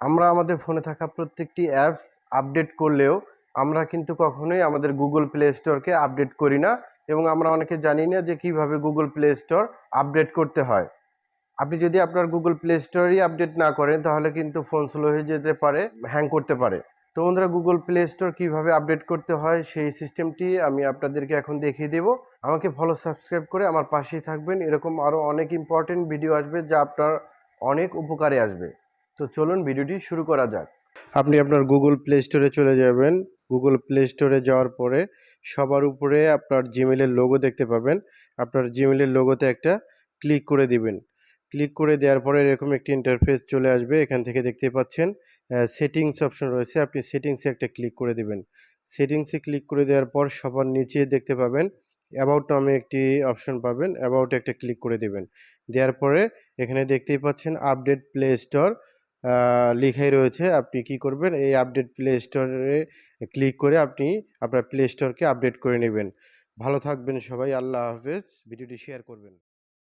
আমরা আমাদের ফোনে থাকা প্রত্যেকটি অ্যাপস আপডেট করলেও আমরা কিন্তু কখনোই আমাদের গুগল প্লে স্টোরকে আপডেট করি না এবং আমরা অনেকে জানি না যে কীভাবে গুগল প্লে স্টোর আপডেট করতে হয়। আপনি যদি আপনার গুগল প্লে স্টোরই আপডেট না করেন, তাহলে কিন্তু ফোন স্লো হয়ে যেতে পারে হ্যাং করতে পারে। তো বন্ধুরা গুগল প্লে স্টোর কীভাবে আপডেট করতে হয়, সেই সিস্টেমটি আমি আপনাদেরকে এখন দেখিয়ে দেব। আমাকে ফলো সাবস্ক্রাইব করে আমার পাশেই থাকবেন। এরকম আরও অনেক ইম্পর্টেন্ট ভিডিও আসবে যা আপনার অনেক উপকারে আসবে। তো চলুন ভিডিওটি শুরু করা যাক। আপনি আপনার গুগল প্লে স্টোরে চলে যাবেন। গুগল প্লে স্টোরে যাওয়ার পরে সবার উপরে আপনার জিমেলের লোগো দেখতে পাবেন। আপনার জিমেলের লোগোতে একটা ক্লিক করে দিবেন। ক্লিক করে দেওয়ার পরে এরকম একটি ইন্টারফেস চলে আসবে। এখান থেকে দেখতে পাচ্ছেন সেটিংস অপশন রয়েছে। আপনি সেটিংসে একটা ক্লিক করে দিবেন। সেটিংসে ক্লিক করে দেওয়ার পর সবার নিচে দেখতে পাবেন অ্যাবাউট নামে একটি অপশন পাবেন অ্যাবাউটে একটা ক্লিক করে দিবেন। দেওয়ার পরে এখানে দেখতেই পাচ্ছেন আপডেট প্লে স্টোর লেখাই রয়েছে। আপনি কি করবেন? এই আপডেট প্লে স্টোরে ক্লিক করে আপনি আপনার প্লে স্টোরকে আপডেট করে নেবেন। ভালো থাকবেন সবাই। আল্লাহ হাফেজ। ভিডিওটি শেয়ার করবেন।